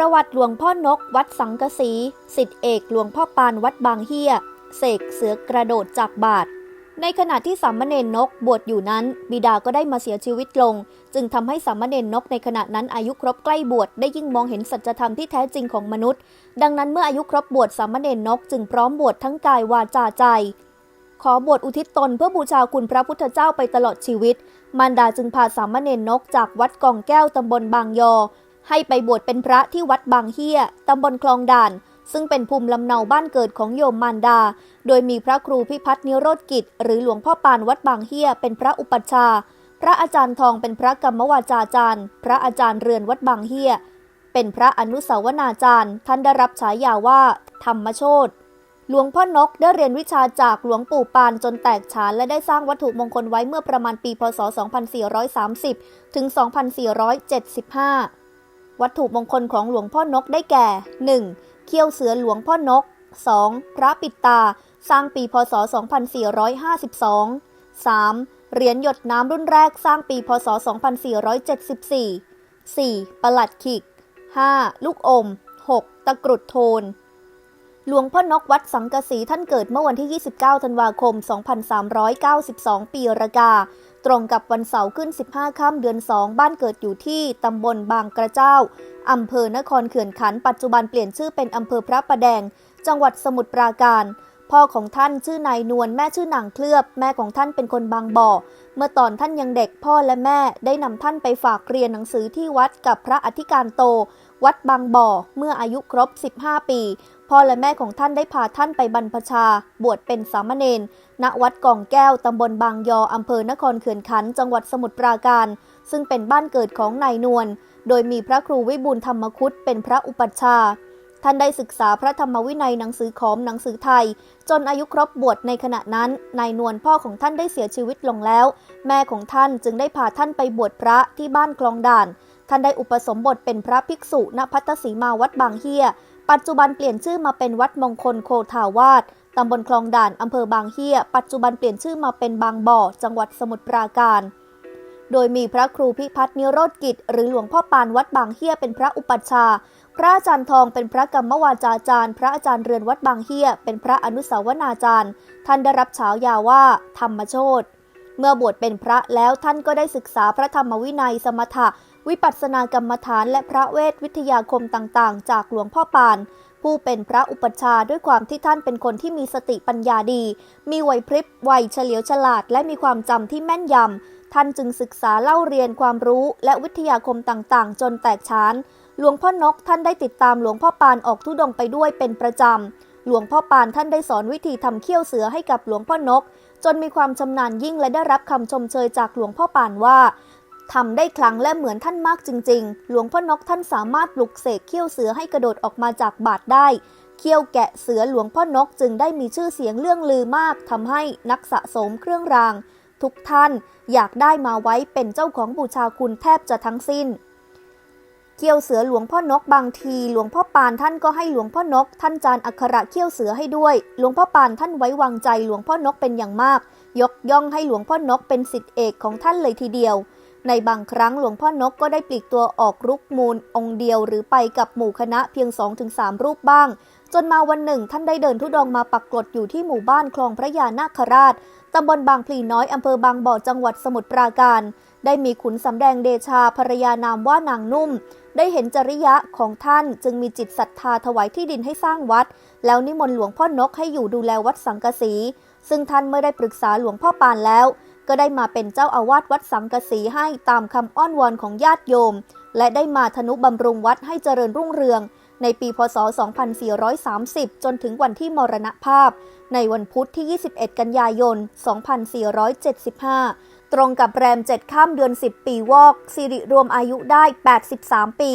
ประวัติหลวงพ่อนกวัดสังกสีสิทธิเอกหลวงพ่อปานวัดบางเฮียเสกเสือกระโดดจากบาท ในขณะที่สามเณรนกบวชอยู่นั้น บิดาก็ได้มาเสียชีวิตลง จึงทำให้สามเณรนกในขณะนั้นอายุครบใกล้บวชได้ยิ่งมองเห็นสัจธรรมที่แท้จริงของมนุษย์ ดังนั้นเมื่ออายุครบบวชสามเณรนกจึงพร้อมบวชทั้งกายวาจาใจ ขอบวชอุทิศตนเพื่อบูชาคุณพระพุทธเจ้าไปตลอดชีวิต มารดาจึงพาสามเณรนกจากวัดกองแก้วตำบลบางยอ ให้ไปบวชเป็นพระที่วัดบางเฮียตำบลคลองด่าน ซึ่งเป็นภูมิลำเนาบ้านเกิดของโยมมารดา โดยมีพระครูพิพัฒน์นิโรธกิจ หรือหลวงพ่อปานวัดบางเฮียเป็นพระอุปัชฌาย์พระอาจารย์ทองเป็นพระกรรมวาจาจารย์ พระอาจารย์เรือนวัดบางเฮียเป็นพระอนุสาวนาจารย์ ท่านได้รับฉายาว่า ธรรมโชตหลวงพ่อนกได้เรียนวิชาจากหลวงปู่ปานจนแตกฉานและได้สร้างวัตถุมงคลไว้เมื่อประมาณปี พศ 2430 ถึง 2475 วัตถุมงคลของหลวงพ่อนกได้แก่ 1. เขี้ยวเสือหลวงพ่อนก 2. พระปิดตา สร้างปีพศ 2452 3. เหรียญหยดน้ำรุ่นแรกสร้างปีพศ 2474 4. ประหลัดขิก 5. ลูกอม 6. ตะกรุดโทน หลวงพ่อนกวัดสังกสีท่านเกิดเมื่อวันที่ 29 ธันวาคม 2392 ปีรากา ตรงกับวันเสาร์ขึ้น 15 ค่ำเดือน 2 บ้านเกิดอยู่ที่ตำบลบางกระเจ้า อำเภอนครเขื่อนขัน ปัจจุบันเปลี่ยนชื่อเป็นอำเภอพระประแดง จังหวัดสมุทรปราการ พ่อของท่านชื่อนายนวลแม่ชื่อนางเคลือบ แม่ของท่านเป็นคนบางบ่อ เมื่อตอนท่านยังเด็กพ่อและแม่ได้นำท่านไปฝากเรียนหนังสือที่วัดกับพระอธิการโต วัดบางบ่อ เมื่ออายุครบ 15 ปี พ่อและแม่ของท่านได้พาท่านไปบรรพชา บวชเป็นสามเณร ณ วัดกองแก้ว ตำบลบางยอ อำเภอนครเขื่อนขัน จังหวัดสมุทรปราการ ซึ่งเป็นบ้านเกิดของนายนวล โดยมีพระครูวิบูลธรรมคุตเป็นพระอุปัชฌาย์ท่านได้ศึกษาพระธรรมวินัยหนังสือขอมหนังสือไทย จนอายุครบบวชในขณะนั้น นายนวลพ่อของท่านได้เสียชีวิตลงแล้ว แม่ของท่านจึงได้พาท่านไปบวชพระที่บ้านคลองด่าน ท่านได้อุปสมบทเป็นพระภิกษุณพัทสีมาวัดบางเฮีย ปัจจุบันเปลี่ยนชื่อมาเป็นวัดมงคลโคทาวาสตำบลคลองด่านอำเภอบางเฮีย ปัจจุบันเปลี่ยนชื่อมาเป็นบางบ่อ จังหวัดสมุทรปราการ โดยมีพระครูพิพัฒน์นิโรธกิจ หรือหลวงพ่อปานวัดบางเฮียเป็นพระอุปัชฌาย์พระอาจารย์ทองเป็นพระกรรมวาจาจารย์ พระอาจารย์เรือนวัดบางเฮีย เป็นพระอนุสาวนาจารย์ ท่านได้รับฉายาว่า ธรรมโชตเมื่อบวชเป็นพระแล้วท่านก็ได้ศึกษาพระธรรมวินัยสมถะ วิปัสสนากรรมฐานและพระเวทวิทยาคมต่างๆ จากหลวงพ่อปาน ผู้เป็นพระอุปัชฌาย์ด้วยความที่ท่านเป็นคนที่มีสติปัญญาดี มีไหวพริบไวเฉลียวฉลาด และมีความจำที่แม่นยำ ท่านจึงศึกษาเล่าเรียนความรู้และวิทยาคมต่างๆ จนแตกฉาน หลวงพ่อนกท่านได้ติดตามหลวงพ่อปานออกทุดงไปด้วยเป็นประจำ หลวงพ่อปานท่านได้สอนวิธีทำเขี้ยวเสือให้กับหลวงพ่อนก จนมีความชำนาญยิ่งและได้รับคำชมเชยจากหลวงพ่อปานว่า ทำได้ครั้งและเหมือนท่านมากจริง ๆ หลวงพ่อนกท่านสามารถปลุกเสกเขี้ยวเสือให้กระโดดออกมาจากบาทได้ เขี้ยวแกะเสือหลวงพ่อนกจึงได้มีชื่อเสียงเรื่องลือมากทำให้นักสะสมเครื่องราง ทุกท่านอยากได้มาไว้เป็นเจ้าของบูชาคุณแทบจะทั้งสิ้น เขี้ยวเสือหลวงพ่อนกบางทีหลวงพ่อปานท่านก็ให้หลวงพ่อนก ท่านจานอักขระเขี้ยวเสือให้ด้วย หลวงพ่อปานท่านไว้วางใจหลวงพ่อนกเป็นอย่างมาก ยกย่องให้หลวงพ่อนกเป็นสิทธิเอกของท่านเลยทีเดียว ในบางครั้งหลวงพ่อนกก็ได้ปลีกตัวออกรุกมูลองเดียวหรือไปกับหมู่คณะเพียง 2-3 รูปบ้าง จนมาวันหนึ่งท่านได้เดินทุดงมาปักกลดอยู่ที่หมู่บ้านคลองพระยานาคราชตำบลบางพลีน้อยอำเภอบางบ่อจังหวัดสมุทรปราการ ได้มีขุนสำแดงเดชาภรยานามว่านางนุ่ม ได้เห็นจริยะของท่านจึงมีจิตศรัทธาถวายที่ดินให้สร้างวัด แล้วนิมนต์หลวงพ่อนกให้อยู่ดูแลวัดสังกสี ซึ่งท่านเมื่อได้ปรึกษาหลวงพ่อปานแล้ว ก็ได้มาเป็นเจ้าอาวาสวัดสังกสีให้ตามคำอ้อนวอนของญาติโยม และได้มาทนุบำรุงวัดให้เจริญรุ่งเรือง ในปีพศ 2430 จนถึงวันที่มรณภาพ ในวันพุธที่ 21 กันยายน 2475 ตรงกับแรม 7 ข้ามเดือน 10 ปีวอกสิริรวมอายุได้ 83 ปี